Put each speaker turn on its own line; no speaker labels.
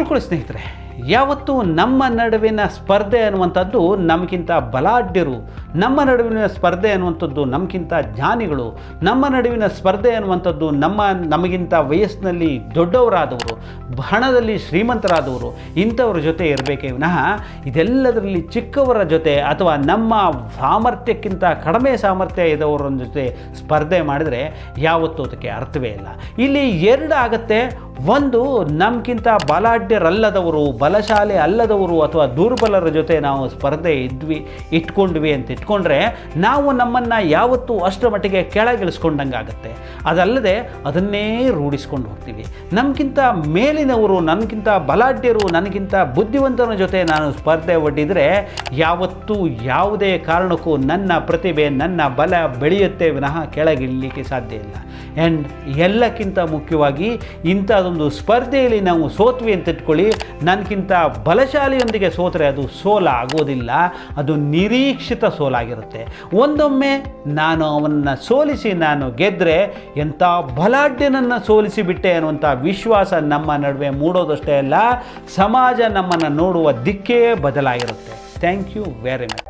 ತಿಳ್ಕೊಳ್ಳಿ ಸ್ನೇಹಿತರೆ ಯಾವತ್ತು ನಮ್ಮ ನಡುವಿನ ಸ್ಪರ್ಧೆ ಅನ್ನುವಂಥದ್ದು ನಮಗಿಂತ ಬಲಾಢ್ಯರು, ನಮ್ಮ ನಡುವಿನ ಸ್ಪರ್ಧೆ ಅನ್ನುವಂಥದ್ದು ನಮಗಿಂತ ಜ್ಞಾನಿಗಳು, ನಮ್ಮ ನಡುವಿನ ಸ್ಪರ್ಧೆ ಅನ್ನುವಂಥದ್ದು ನಮ್ಮ, ನಮಗಿಂತ ವಯಸ್ಸಿನಲ್ಲಿ ದೊಡ್ಡವರಾದವರು, ಹಣದಲ್ಲಿ ಶ್ರೀಮಂತರಾದವರು, ಇಂಥವ್ರ ಜೊತೆ ಇರಬೇಕೇ ವಿನಃ ಇದೆಲ್ಲದರಲ್ಲಿ ಚಿಕ್ಕವರ ಜೊತೆ ಅಥವಾ ನಮ್ಮ ಸಾಮರ್ಥ್ಯಕ್ಕಿಂತ ಕಡಿಮೆ ಸಾಮರ್ಥ್ಯ ಇದ್ದವರ ಜೊತೆ ಸ್ಪರ್ಧೆ ಮಾಡಿದರೆ ಯಾವತ್ತೂ ಅದಕ್ಕೆ ಅರ್ಥವೇ ಇಲ್ಲ. ಇಲ್ಲಿ ಎರಡು ಆಗತ್ತೆ ಒಂದು ನಮಗಿಂತ ಬಲಾಢ್ಯರಲ್ಲದವರು, ಬಲಶಾಲೆ ಅಲ್ಲದವರು ಅಥವಾ ದುರ್ಬಲರ ಜೊತೆ ನಾವು ಸ್ಪರ್ಧೆ ಇದ್ವಿ, ಇಟ್ಕೊಂಡ್ವಿ ಅಂತ ಇಟ್ಕೊಂಡ್ರೆ ನಾವು ನಮ್ಮನ್ನು ಯಾವತ್ತೂ ಅಷ್ಟರ ಮಟ್ಟಿಗೆ ಕೆಳಗಿಳಿಸ್ಕೊಂಡಂಗೆ ಆಗುತ್ತೆ ಅದಲ್ಲದೆ ಅದನ್ನೇ ರೂಢಿಸ್ಕೊಂಡು ಹೋಗ್ತೀವಿ. ನಮಗಿಂತ ಮೇಲಿನವರು, ನನಗಿಂತ ಬಲಾಢ್ಯರು, ನನಗಿಂತ ಬುದ್ಧಿವಂತನ ಜೊತೆ ನಾನು ಸ್ಪರ್ಧೆ ಒಡ್ಡಿದರೆ ಯಾವತ್ತೂ ಯಾವುದೇ ಕಾರಣಕ್ಕೂ ನನ್ನ ಪ್ರತಿಭೆ, ನನ್ನ ಬಲ ಬೆಳೆಯುತ್ತೆ ವಿನಃ ಕೆಳಗಿಳಲಿಕ್ಕೆ ಸಾಧ್ಯ ಇಲ್ಲ. ಆ್ಯಂಡ್ ಎಲ್ಲಕ್ಕಿಂತ ಮುಖ್ಯವಾಗಿ ಇಂಥದ್ದೊಂದು ಸ್ಪರ್ಧೆಯಲ್ಲಿ ನಾವು ಸೋತ್ವಿ ಅಂತ ಇಟ್ಕೊಳ್ಳಿ ನನಗಿಂತ ಬಲಶಾಲಿಯೊಂದಿಗೆ ಸೋತರೆ ಅದು ಸೋಲ ಆಗೋದಿಲ್ಲ ಅದು ನಿರೀಕ್ಷಿತ ಸೋಲಾಗಿರುತ್ತೆ. ಒಂದೊಮ್ಮೆ ನಾನು ಅವನನ್ನು ಸೋಲಿಸಿ ನಾನು ಗೆದ್ದರೆ ಎಂಥ ಬಲಾಢ್ಯನನ್ನು ಸೋಲಿಸಿಬಿಟ್ಟೆ ಅನ್ನುವಂಥ ವಿಶ್ವಾಸ ನಮ್ಮ ನಡುವೆ ಮೂಡೋದಷ್ಟೇ ಅಲ್ಲ, ಸಮಾಜ ನಮ್ಮನ್ನು ನೋಡುವ ದಿಕ್ಕೇ ಬದಲಾಗಿರುತ್ತೆ. Thank you very much